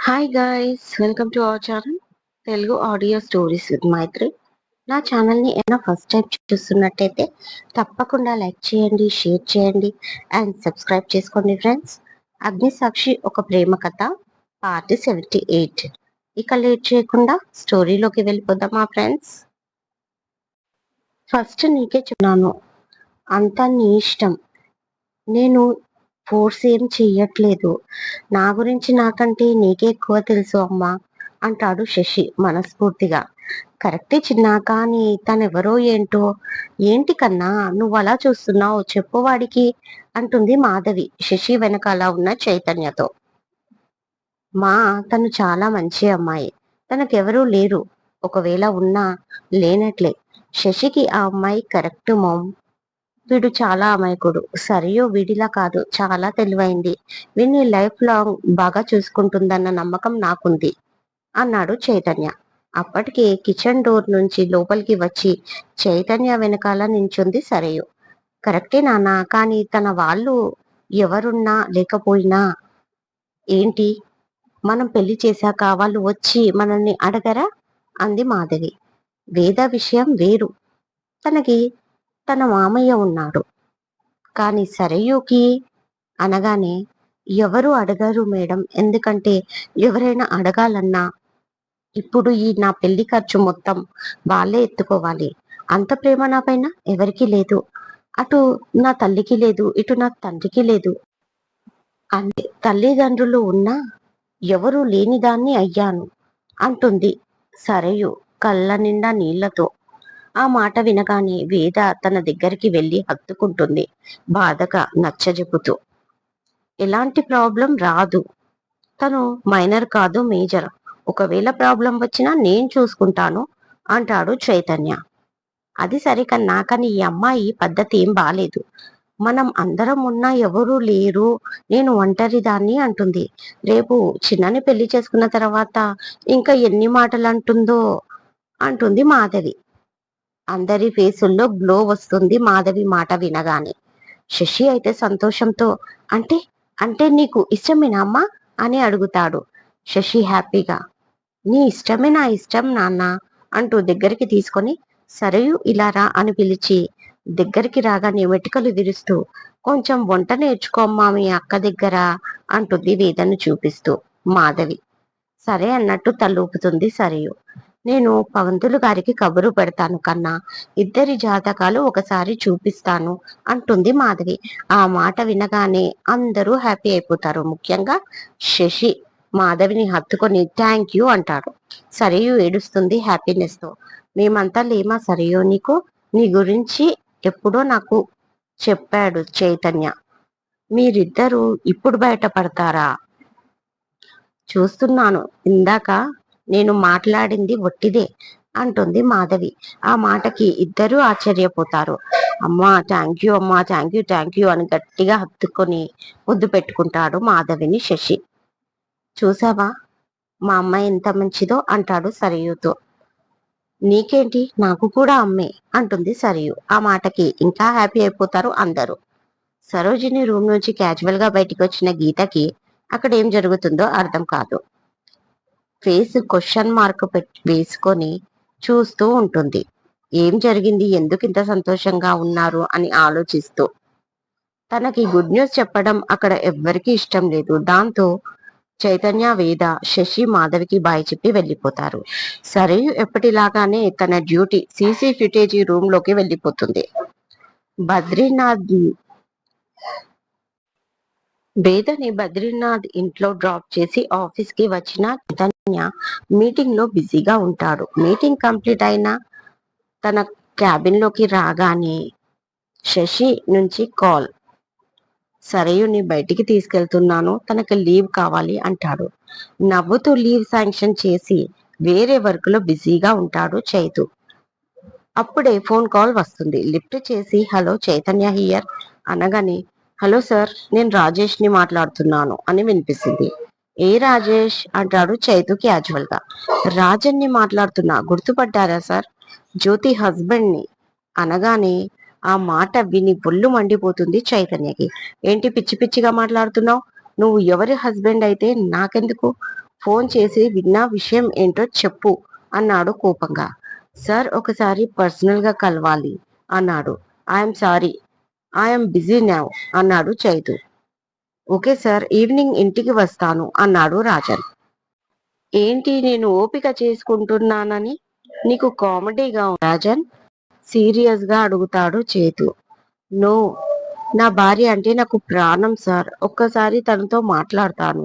Hi guys welcome to our channel Telugu audio stories with Maitri నా ఛానల్ని ఏమైనా first time చూస్తున్నట్టయితే తప్పకుండా లైక్ చేయండి షేర్ చేయండి అండ్ సబ్స్క్రైబ్ చేసుకోండి ఫ్రెండ్స్ అగ్ని సాక్షి ఒక ప్రేమ కథ పార్ట్ సెవెంటీ ఎయిట్ ఇక లేట్ చేయకుండా స్టోరీలోకి వెళ్ళిపోదామా ఫ్రెండ్స్ ఫస్ట్ నీకే చెప్తున్నాను. అంతా నీ ఇష్టం. నేను ఫోర్స్ ఏం చెయ్యట్లేదు. నా గురించి నాకంటే నీకే ఎక్కువ తెలుసు అమ్మా అంటాడు శశి మనస్ఫూర్తిగా. కరెక్టే చిన్న కానీ తనెవరో ఏంటో? ఏంటి కన్నా నువ్వు అలా చూస్తున్నావు చెప్పు వాడికి అంటుంది మాధవి శశి వెనకాల ఉన్న చైతన్యతో. మా తను చాలా మంచి అమ్మాయి. తనకెవరూ లేరు. ఒకవేళ ఉన్నా లేనట్లే. శశికి ఆ అమ్మాయి కరెక్ట్ మామ్ వీడు చాలా అమాయకుడు. సరియో వీడిలా కాదు. చాలా తెలివైంది. వీడిని లైఫ్ లాంగ్ బాగా చూసుకుంటుందన్న నమ్మకం నాకుంది అన్నాడు చైతన్య. అప్పటికే కిచెన్ డోర్ నుంచి లోపలికి వచ్చి చైతన్య వెనకాల నించుంది సరయు. కరెక్టే నాన్న కానీ తన వాళ్ళు ఎవరున్నా లేకపోయినా ఏంటి? మనం పెళ్ళి చేశాక వాళ్ళు వచ్చి మనల్ని అడగరా? అంది మాధవి. వేద విషయం వేరు. తనకి తన మామయ్య ఉన్నాడు. కానీ సరయుకి అనగానే ఎవరు అడగరు మేడం. ఎందుకంటే ఎవరైనా అడగాలన్నా ఇప్పుడు ఈ నా పెళ్ళి ఖర్చు మొత్తం వాళ్ళే ఎత్తుకోవాలి. అంత ప్రేమ నా పైన ఎవరికీ లేదు. అటు నా తల్లికి లేదు ఇటు నా తండ్రికి లేదు. అంటే తల్లిదండ్రులు ఉన్నా ఎవరు లేని దాన్ని అయ్యాను అంటుంది సరయు కళ్ళ నిండా నీళ్ళతో. ఆ మాట వినగానే వేద తన దగ్గరికి వెళ్ళి హత్తుకుంటుంది. బాధగా నచ్చజెపుతూ ఎలాంటి ప్రాబ్లం రాదు. తను మైనర్ కాదు మేజర్. ఒకవేళ ప్రాబ్లం వచ్చినా నేను చూసుకుంటాను అంటాడు చైతన్య. అది సరే కన్నా కానీ ఈ అమ్మాయి పద్ధతి ఏం బాలేదు. మనం అందరం ఉన్నా ఎవరూ లేరు. నేను ఒంటరి దాన్ని అంటుంది. రేపు చిన్నని పెళ్ళి చేసుకున్న తర్వాత ఇంకా ఎన్ని మాటలు అంటుందో అంటుంది మాధవి. అందరి ఫేసుల్లో గ్లో వస్తుంది. మాధవి మాట వినగానే శశి అయితే సంతోషంతో అంటే అంటే నీకు ఇష్టమేనా అమ్మా? అని అడుగుతాడు. శశి హ్యాపీగా నీ ఇష్టమే నా ఇష్టం నాన్న అంటూ దగ్గరికి తీసుకొని సరయు ఇలా రా అని పిలిచి దగ్గరికి రాగానే వెటుకలు విరుస్తూ కొంచెం వంట నేర్చుకోమ్మా మీ అక్క దగ్గర అంటుంది వేదను చూపిస్తూ మాధవి. సరే అన్నట్టు తలూపుతుంది సరియు. నేను పంతులు గారికి కబురు పెడతాను కన్నా ఇద్దరి జాతకాలు ఒకసారి చూపిస్తాను అంటుంది మాధవి. ఆ మాట వినగానే అందరూ హ్యాపీ అయిపోతారు. ముఖ్యంగా శశి మాధవిని హత్తుకొని థ్యాంక్ యూ అంటాడు. సరియు ఏడుస్తుంది హ్యాపీనెస్తో మేమంతా లేమా సరియో నీకు? నీ గురించి ఎప్పుడో నాకు చెప్పాడు చైతన్య. మీరిద్దరూ ఇప్పుడు బయటపడతారా? చూస్తున్నాను. ఇందాక నేను మాట్లాడింది ఒట్టిదే అంటుంది మాధవి. ఆ మాటకి ఇద్దరూ ఆశ్చర్యపోతారు. అమ్మా థ్యాంక్ యూ అమ్మా థ్యాంక్ యూ థ్యాంక్ యూ అని గట్టిగా హత్తుకొని ముద్దు పెట్టుకుంటాడు మాధవిని శశి. చూసావా? మా అమ్మాయి ఎంత మంచిదో అంటాడు సరయుతో. నీకేంటి? నాకు కూడా అమ్మే అంటుంది సరియు. ఆ మాటకి ఇంకా హ్యాపీ అయిపోతారు అందరూ. సరోజిని రూమ్ నుంచి క్యాజువల్గా బయటికి వచ్చిన గీతకి అక్కడ ఏం జరుగుతుందో అర్థం కాదు. ఫేస్ క్వశ్చన్ మార్క్ వేసుకొని చూస్తూ ఉంటుంది. ఏం జరిగింది? ఎందుకు ఇంత సంతోషంగా ఉన్నారు? అని ఆలోచిస్తూ. తనకి గుడ్ న్యూస్ చెప్పడం అక్కడ ఎవ్వరికీ ఇష్టం లేదు. దాంతో చైతన్య వేద శశి మాధవికి బాయ్ చెప్పి వెళ్ళిపోతారు. సరే ఎప్పటిలాగానే తన డ్యూటీ సీసీ ఫ్యూటేజీ రూమ్లోకి వెళ్ళిపోతుంది. బద్రీనాథ్ వేదని బద్రీనాథ్ ఇంట్లో డ్రాప్ చేసి ఆఫీస్కి వచ్చిన చైతన్య మీటింగ్లో బిజీగా ఉంటాడు మీటింగ్ కంప్లీట్ అయినా తన క్యాబిన్లోకి రాగానే శశి నుంచి కాల్. సరయుని బయటికి తీసుకెళ్తున్నాను తనకి లీవ్ కావాలి అంటాడు. నవ్వుతూ లీవ్ శాంక్షన్ చేసి వేరే వర్క్లో బిజీగా ఉంటాడు చైతు. అప్పుడే ఫోన్ కాల్ వస్తుంది. లిఫ్ట్ చేసి హలో చైతన్య హియర్. అనగానే హలో సార్ నేను రాజేష్ని మాట్లాడుతున్నాను అని వినిపిస్తుంది. ఏ రాజేష్ అంటాడు చైతు క్యాజువల్గా. రాజన్ని మాట్లాడుతున్నా గుర్తుపడ్డారా సార్? జ్యోతి హస్బెండ్ని అనగానే ఆ మాట విని బొల్లు మండిపోతుంది చైతన్యకి. ఏంటి పిచ్చి పిచ్చిగా మాట్లాడుతున్నావు? నువ్వు ఎవరి హస్బెండ్ అయితే నాకెందుకు? ఫోన్ చేసి విన్న విషయం ఏంటో చెప్పు అన్నాడు కోపంగా. సార్ ఒకసారి పర్సనల్గా కలవాలి అన్నాడు. I'm sorry I'm busy now అన్నాడు చైతు. ఓకే సార్ ఈవినింగ్ ఇంటికి వస్తాను అన్నాడు రాజన్. ఏంటి నేను ఓపిక చేసుకుంటున్నానని? నీకు కామెడీగా రాజన్? సీరియస్గా అడుగుతాడు చేతు. నో నా భార్య అంటే నాకు ప్రాణం సార్. ఒక్కసారి తనతో మాట్లాడతాను.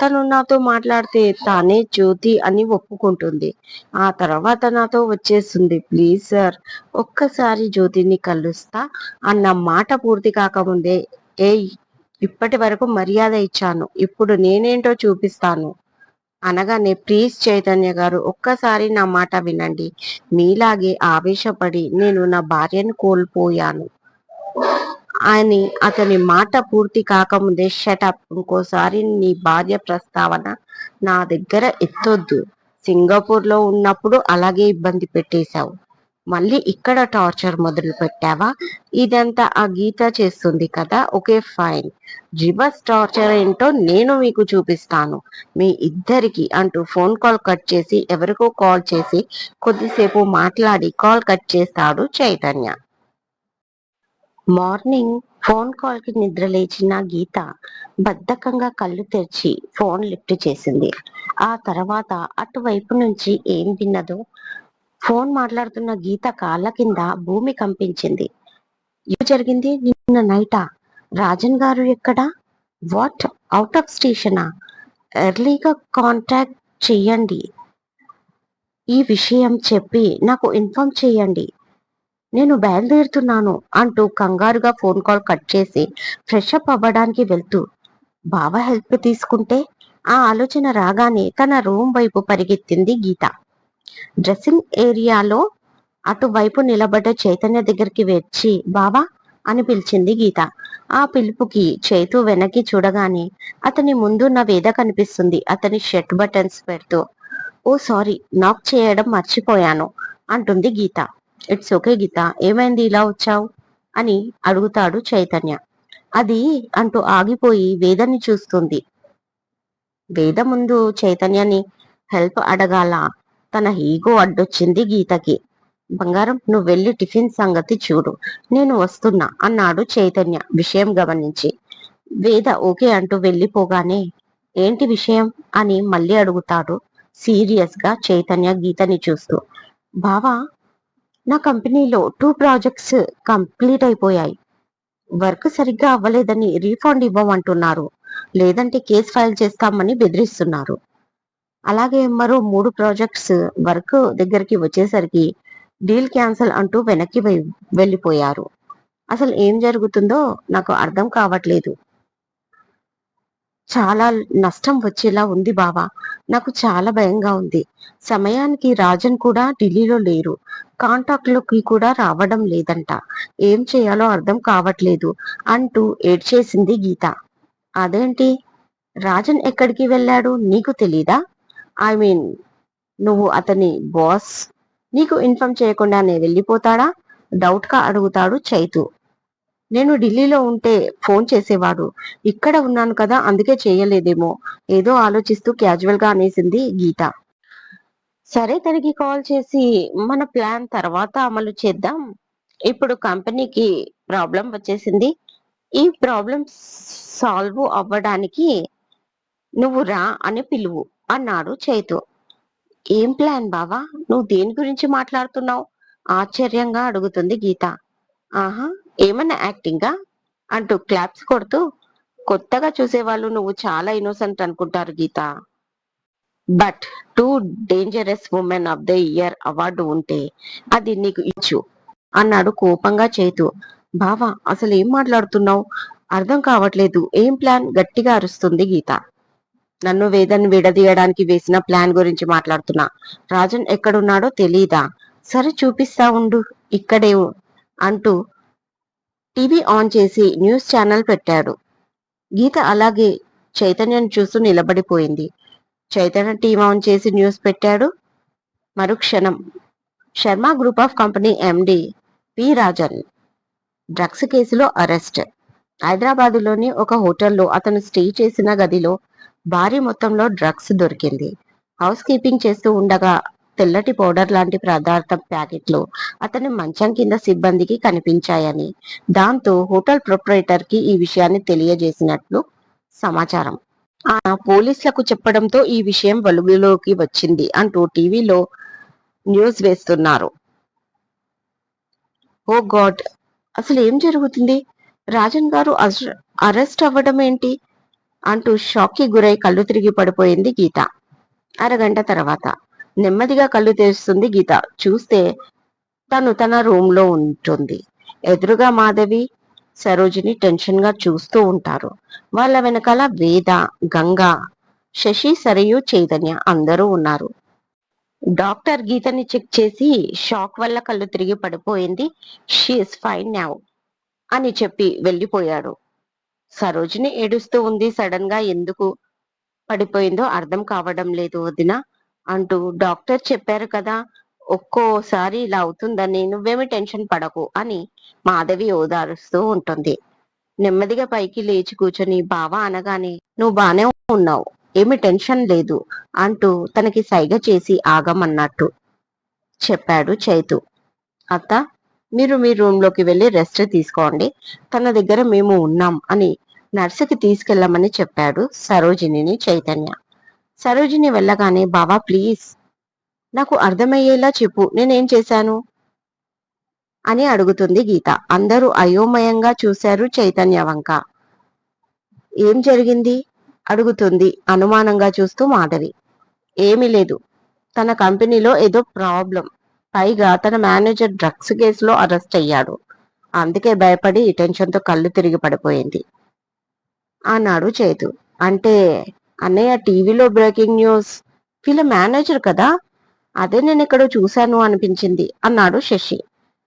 తను నాతో మాట్లాడితే తానే జ్యోతి అని ఒప్పుకుంటుంది. ఆ తర్వాత నాతో వచ్చేస్తుంది. ప్లీజ్ సార్ ఒక్కసారి జ్యోతిని కలుస్తా అన్న మాట పూర్తి కాకముందే ఏయ్ ఇప్పటి వరకు మర్యాద ఇచ్చాను. ఇప్పుడు నేనేంటో చూపిస్తాను. అనగానే ప్లీజ్ చైతన్య గారు ఒక్కసారి నా మాట వినండి. మీలాగే ఆవేశపడి నేను నా భార్యను కోల్పోయాను. అని అతని మాట పూర్తి కాకముందే షటప్ ఇంకోసారి నీ భార్య ప్రస్తావన నా దగ్గర ఎత్తొద్దు. సింగపూర్లో ఉన్నప్పుడు అలాగే ఇబ్బంది పెట్టేశావు. మళ్ళీ ఇక్కడ టార్చర్ మొదలు పెట్టావా? ఇదంతా ఆ గీత చేస్తుంది కదా? Okay fine. జిబస్ టార్చర్ ఏంటో నేను మీకు చూపిస్తాను. మీ ఇద్దరికి అంటూ ఫోన్ కాల్ కట్ చేసి ఎవరికో కాల్ చేసి కొద్దిసేపు మాట్లాడి కాల్ కట్ చేస్తాడు చైతన్య. మార్నింగ్ ఫోన్ కాల్కి నిద్ర లేచిన గీత బద్ధకంగా కళ్ళు తెరిచి ఫోన్ లిఫ్ట్ చేసింది. ఆ తర్వాత అటువైపు నుంచి ఏం విన్నదో ఫోన్ మాట్లాడుతున్న గీత కాళ్ళ కింద భూమి కంపించింది. ఏం జరిగింది? నిన్న నైటా? రాజన్ గారు ఎక్కడా? వాట్? అవుట్ ఆఫ్ స్టేషనా? ఎర్లీగా కాంటాక్ట్ చెయ్యండి. ఈ విషయం చెప్పి నాకు ఇన్ఫార్మ్ చేయండి నేను బయలుదేరుతున్నాను అంటూ కంగారుగా ఫోన్ కాల్ కట్ చేసి ఫ్రెష్ అప్ అవ్వడానికి వెళ్తూ బావ హెల్ప్ తీసుకుంటే? ఆ ఆలోచన రాగానే తన రూమ్ వైపు పరిగెత్తింది గీత. డ్రెస్సింగ్ ఏరియాలో అటువైపు నిలబడ్డ చైతన్య దగ్గరికి వచ్చి బావా అని పిలిచింది గీత. ఆ పిలుపుకి చేతు వెనక్కి చూడగానే అతని ముందున్న వేద కనిపిస్తుంది. అతని షర్ట్ బటన్స్ పెడుతూ ఓ సారీ నాక్ చేయడం మర్చిపోయాను అంటుంది గీత. ఇట్స్ ఓకే గీత ఏమైంది ఇలా వచ్చావు? అని అడుగుతాడు చైతన్య. అది అంటూ ఆగిపోయి వేదని చూస్తుంది. వేద ముందు చైతన్యని హెల్ప్ అడగాల. తన ఈగో అడ్డొచ్చింది గీతకి. బంగారం నువ్వు వెళ్ళి టిఫిన్ సంగతి చూడు. నేను వస్తున్నా అన్నాడు చైతన్య విషయం గమనించి. వేద ఓకే అంటూ వెళ్ళిపోగానే ఏంటి విషయం? అని మళ్ళీ అడుగుతాడు సీరియస్గా చైతన్య గీతని చూస్తూ. బావా నా కంపెనీలో టూ ప్రాజెక్ట్స్ కంప్లీట్ అయిపోయాయి. వర్క్ సరిగ్గా అవ్వలేదని రీఫండ్ ఇవ్వమంటున్నారు. లేదంటే కేసు ఫైల్ చేస్తామని బెదిరిస్తున్నారు. అలాగే మరో మూడు ప్రాజెక్ట్స్ వర్క్ దగ్గరికి వచ్చేసరికి డీల్ క్యాన్సిల్ అంటూ వెనక్కి వెళ్ళిపోయారు. అసలు ఏం జరుగుతుందో నాకు అర్థం కావట్లేదు. చాలా నష్టం వచ్చేలా ఉంది బావా. నాకు చాలా భయంగా ఉంది. సమయానికి రాజన్ కూడా ఢిల్లీలో లేరు. కాంటాక్ట్లోకి కూడా రావడం లేదంట. ఏం చేయాలో అర్థం కావట్లేదు అంటూ ఏడ్చేసింది గీత. అదేంటి? రాజన్ ఎక్కడికి వెళ్ళాడు? నీకు తెలీదా? ఐ మీన్ నువ్వు అతని బాస్ నీకు ఇన్ఫామ్ చేయకుండానే వెళ్ళిపోతాడా? డౌట్గా అడుగుతాడు చైతు. నేను ఢిల్లీలో ఉంటే ఫోన్ చేసేవాడు. ఇక్కడ ఉన్నాను కదా అందుకే చేయలేదేమో. ఏదో ఆలోచిస్తూ క్యాజువల్గా అనేసింది గీత. సరే తనకి కాల్ చేసి మన ప్లాన్ తర్వాత అమలు చేద్దాం. ఇప్పుడు కంపెనీకి ప్రాబ్లం వచ్చేసింది. ఈ ప్రాబ్లం సాల్వ్ అవ్వడానికి నువ్వు రా అని పిలువు. అన్నాడు చైతు. ఏం ప్లాన్ బావా? నువ్వు దేని గురించి మాట్లాడుతున్నావు? ఆశ్చర్యంగా అడుగుతుంది గీత. ఆహా ఏమన్నా యాక్టింగా? అంటూ క్లాప్స్ కొడుతూ కొత్తగా చూసేవాళ్ళు నువ్వు చాలా ఇన్నోసెంట్ అనుకుంటారు Geetha. But too dangerous women of the year award ఉంటే అది నీకు ఇచ్చు అన్నాడు కోపంగా చేతు. బావా అసలు ఏం మాట్లాడుతున్నావు? అర్థం కావట్లేదు. ఏం ప్లాన్? గట్టిగా అరుస్తుంది గీత. నన్ను వేదన్ విడదీయడానికి వేసిన ప్లాన్ గురించి మాట్లాడుతున్నా. రాజన్ ఎక్కడున్నాడో తెలీదా? సరే చూపిస్తా ఉండు ఇక్కడే అంటూ టీవీ ఆన్ చేసి న్యూస్ ఛానల్ పెట్టాడు. గీత అలాగే చైతన్యను చూస్తూ నిలబడిపోయింది. చైతన్య టీవీ ఆన్ చేసి న్యూస్ పెట్టాడు. మరుక్షణం Sharma group of company MD P Rajan drugs కేసులో అరెస్ట్. హైదరాబాదులోని ఒక హోటల్లో అతను స్టే చేసిన గదిలో భారీ మొత్తంలో డ్రగ్స్ దొరికింది. హౌస్ కీపింగ్ చేస్తూ ఉండగా తెల్లటి పౌడర్ లాంటి పదార్థం ప్యాకెట్లు అతని మంచం కింద సిబ్బందికి కనిపించాయని దాంతో హోటల్ ప్రొపరేటర్కి ఈ విషయాన్ని తెలియజేసినట్లు సమాచారం. ఆ పోలీసులకు చెప్పడంతో ఈ విషయం వెలుగులోకి వచ్చింది అంటూ టీవీలో న్యూస్ వేస్తున్నారు. Oh god! అసలు ఏం జరుగుతుంది? రాజన్ గారు అరెస్ట్ అవ్వడం ఏంటి అంటూ షాక్కి గురై కళ్ళు తిరిగి పడిపోయింది గీత. అరగంట తర్వాత. నెమ్మదిగా కళ్ళు తెరుస్తుంది గీత. చూస్తే తను తన రూమ్లో ఉంటుంది. ఎదురుగా మాధవి సరోజిని టెన్షన్గా చూస్తూ ఉంటారు. వాళ్ళ వెనకాల వేద గంగ శశి సరయు చైతన్య అందరూ ఉన్నారు. డాక్టర్ గీతని చెక్ చేసి షాక్ వల్ల కళ్ళు తిరిగి పడిపోయింది. షీఈస్ ఫైన్ నావ్ అని చెప్పి వెళ్ళిపోయాడు సరోజిని ఏడుస్తూ ఉంది. సడన్గా ఎందుకు పడిపోయిందో అర్థం కావడం లేదు వదిన అంటూ డాక్టర్ చెప్పారు కదా ఒక్కోసారి ఇలా అవుతుందని నువ్వేమి టెన్షన్ పడకు అని మాధవి ఓదారుస్తూ ఉంటుంది. నెమ్మదిగా పైకి లేచి కూర్చొని బావా అనగానే నువ్వు బానే ఉన్నావు ఏమి టెన్షన్ లేదు అంటూ తనకి సైగ చేసి ఆగమన్నట్టు చెప్పాడు చైతు. అత్త మీరు మీ రూమ్లోకి వెళ్ళి రెస్ట్ తీసుకోండి. తన దగ్గర మేము ఉన్నాం అని నర్సుకి తీసుకెళ్ళమని చెప్పాడు సరోజినిని చైతన్య. సరోజిని వెళ్ళగానే బావా ప్లీజ్ నాకు అర్థమయ్యేలా చెప్పు. నేనేం చేశాను? అని అడుగుతుంది గీత. అందరూ అయోమయంగా చూశారు చైతన్య వంక. ఏం జరిగింది? అడుగుతుంది అనుమానంగా చూస్తూ మాధవి. ఏమీ లేదు. తన కంపెనీలో ఏదో ప్రాబ్లం పైగా తన మేనేజర్ డ్రగ్స్ కేసులో అరెస్ట్ అయ్యాడు. అందుకే భయపడి టెన్షన్తో కళ్ళు తిరిగి పడిపోయింది. అన్నాడు చేతు. అంటే అన్నయ్య టీవీలో బ్రేకింగ్ న్యూస్. వీళ్ళ మేనేజర్ కదా? అదే నేను ఎక్కడో చూశాను అనిపించింది అన్నాడు శశి.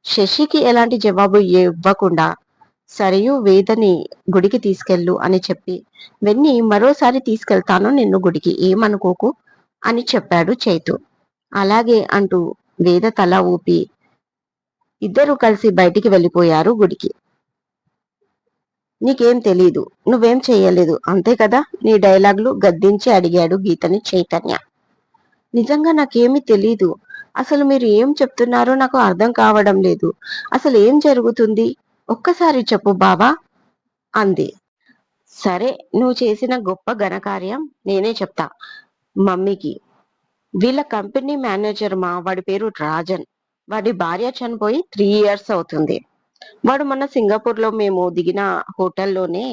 శశికి ఎలాంటి జవాబు ఇవ్వకుండా సరియు వేదని గుడికి తీసుకెళ్ళు అని చెప్పి వెన్ని మరోసారి తీసుకెళ్తాను నిన్ను గుడికి ఏమనుకోకు అని చెప్పాడు చైతు. అలాగే అంటూ వేద తల ఊపి ఇద్దరు కలిసి బయటికి వెళ్ళిపోయారు గుడికి. నీకేం తెలీదు నువ్వేం చేయలేదు అంతే కదా? నీ డైలాగ్లు గద్దించి అడిగాడు గీతని చైతన్య. నిజంగా నాకేమీ తెలీదు. అసలు మీరు ఏం చెప్తున్నారో నాకు అర్థం కావడం లేదు. అసలు ఏం జరుగుతుంది? ఒక్కసారి చెప్పు బాబా అంది. సరే నువ్వు చేసిన గొప్ప ఘనకార్యం నేనే చెప్తా. మమ్మీకి. వీళ్ళ కంపెనీ మేనేజర్ మా వాడి పేరు రాజన్. వాడి భార్య చనిపోయి త్రీ ఇయర్స్ అవుతుంది. వాడు మన సింగపూర్లో మేము దిగిన హోటల్లోనే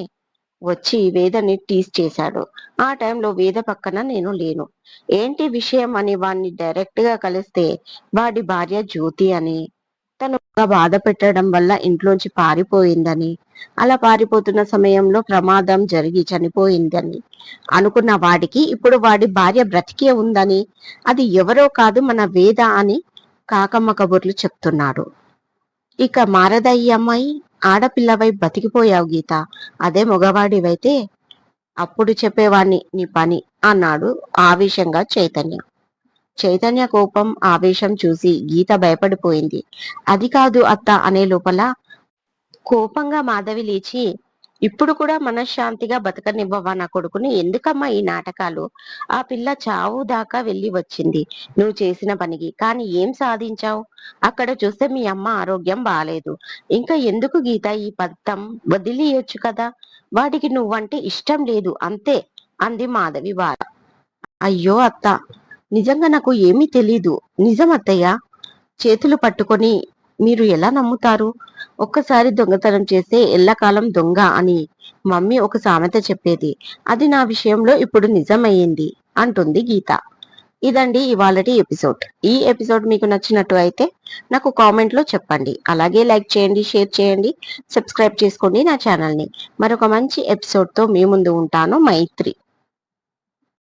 వచ్చి వేదని టీస్ చేశాడు. ఆ టైంలో వేద పక్కన నేను లేను. ఏంటి విషయం అని వాడిని డైరెక్ట్గా కలిస్తే వాడి భార్య జ్యోతి అని బాధ పెట్టడం వల్ల ఇంట్లోంచి పారిపోయిందని. అలా పారిపోతున్న సమయంలో ప్రమాదం జరిగి చనిపోయిందని. అనుకున్న వాడికి ఇప్పుడు వాడి భార్య బ్రతికే ఉందని. అది ఎవరో కాదు మన వేద అని కాకమ్మ కబుర్లు చెప్తున్నాడు. ఇక మారదయ్య అమ్మాయి ఆడపిల్లవై బతికిపోయావు గీత. అదే మగవాడివైతే అప్పుడు చెప్పేవాణ్ణి నీ పని అన్నాడు ఆవేశంగా చైతన్య. చైతన్య కోపం ఆవేశం చూసి గీత భయపడిపోయింది. అది కాదు అత్త అనే లోపల కోపంగా మాధవి లేచి ఇప్పుడు కూడా మనశ్శాంతిగా బతకనివ్వవా నా కొడుకుని? ఎందుకమ్మా ఈ నాటకాలు? ఆ పిల్ల చావు దాకా వెళ్ళి వచ్చింది. నువ్వు చేసిన పనికి. కానీ ఏం సాధించావు? అక్కడ చూస్తే మీ అమ్మ ఆరోగ్యం బాగాలేదు ఇంకా ఎందుకు గీత ఈ పత్తం వదిలియొచ్చు కదా? వాడికి నువ్వంటే ఇష్టం లేదు. అంతే అంది మాధవి బాధ. అయ్యో అత్త నిజంగా నాకు ఏమీ తెలీదు. నిజం అత్తయ్య చేతులు పట్టుకొని మీరు ఎలా నమ్ముతారు? ఒక్కసారి దొంగతనం చేస్తే ఎల్లకాలం దొంగ అని మమ్మీ ఒక సామెత చెప్పేది. అది నా విషయంలో ఇప్పుడు నిజమయ్యింది అంటుంది గీత. ఇదండి ఇవాళటి ఎపిసోడ్. ఈ ఎపిసోడ్ మీకు నచ్చినట్టు అయితే నాకు కామెంట్లో చెప్పండి. అలాగే లైక్ చేయండి షేర్ చేయండి సబ్స్క్రైబ్ చేసుకోండి నా ఛానల్ని. మరొక మంచి ఎపిసోడ్తో మీ ముందు ఉంటాను. మైత్రి.